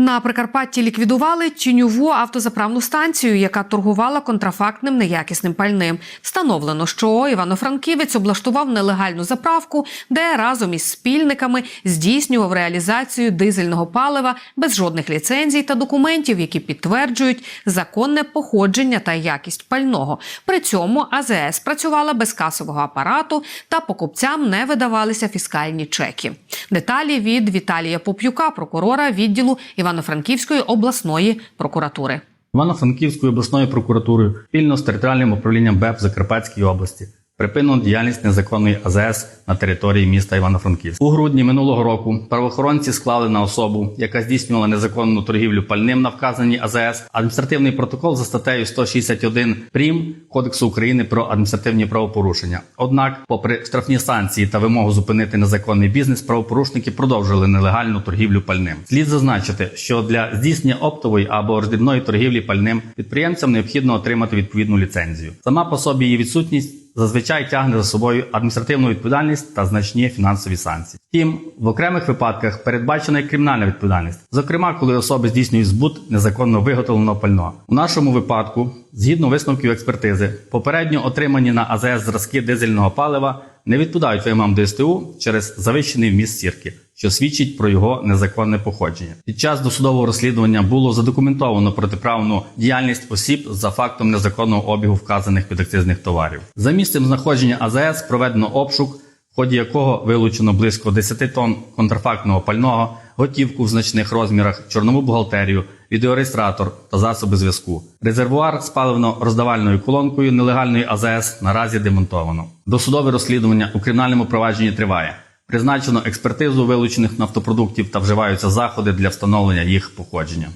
На Прикарпатті ліквідували тіньову автозаправну станцію, яка торгувала контрафактним неякісним пальним. Встановлено, що Івано-Франківець облаштував нелегальну заправку, де разом із спільниками здійснював реалізацію дизельного палива без жодних ліцензій та документів, які підтверджують законне походження та якість пального. При цьому АЗС працювала без касового апарату та покупцям не видавалися фіскальні чеки. Деталі від Віталія Поп'юка, прокурора відділу Івано-Франківської обласної прокуратури. Івано-Франківської обласної прокуратури спільно з територіальним управлінням БЕП Закарпатської області припинено діяльність незаконної АЗС на території міста Івано-Франківськ. У грудні минулого року правоохоронці склали на особу, яка здійснювала незаконну торгівлю пальним на вказаній АЗС, адміністративний протокол за статтею 161 прим Кодексу України про адміністративні правопорушення. Однак, попри штрафні санкції та вимогу зупинити незаконний бізнес, правопорушники продовжили нелегальну торгівлю пальним. Слід зазначити, що для здійснення оптової або роздрібної торгівлі пальним підприємцям необхідно отримати відповідну ліцензію. Сама по собі її відсутність зазвичай тягне за собою адміністративну відповідальність та значні фінансові санкції. Втім, в окремих випадках передбачена і кримінальна відповідальність, зокрема, коли особи здійснюють збут незаконно виготовленого пального. У нашому випадку, згідно висновків експертизи, попередньо отримані на АЗС зразки дизельного палива не відповідають вимогам ДСТУ через завищений вміст сірки, що свідчить про його незаконне походження. Під час досудового розслідування було задокументовано протиправну діяльність осіб за фактом незаконного обігу вказаних підакцизних товарів. За місцем знаходження АЗС проведено обшук, в ході якого вилучено близько 10 тонн контрафактного пального, готівку в значних розмірах, чорнову бухгалтерію, відеореєстратор та засоби зв'язку. Резервуар з паливно-роздавальною колонкою нелегальної АЗС наразі демонтовано. Досудове розслідування у кримінальному провадженні триває. Призначено експертизу вилучених нафтопродуктів та вживаються заходи для встановлення їх походження.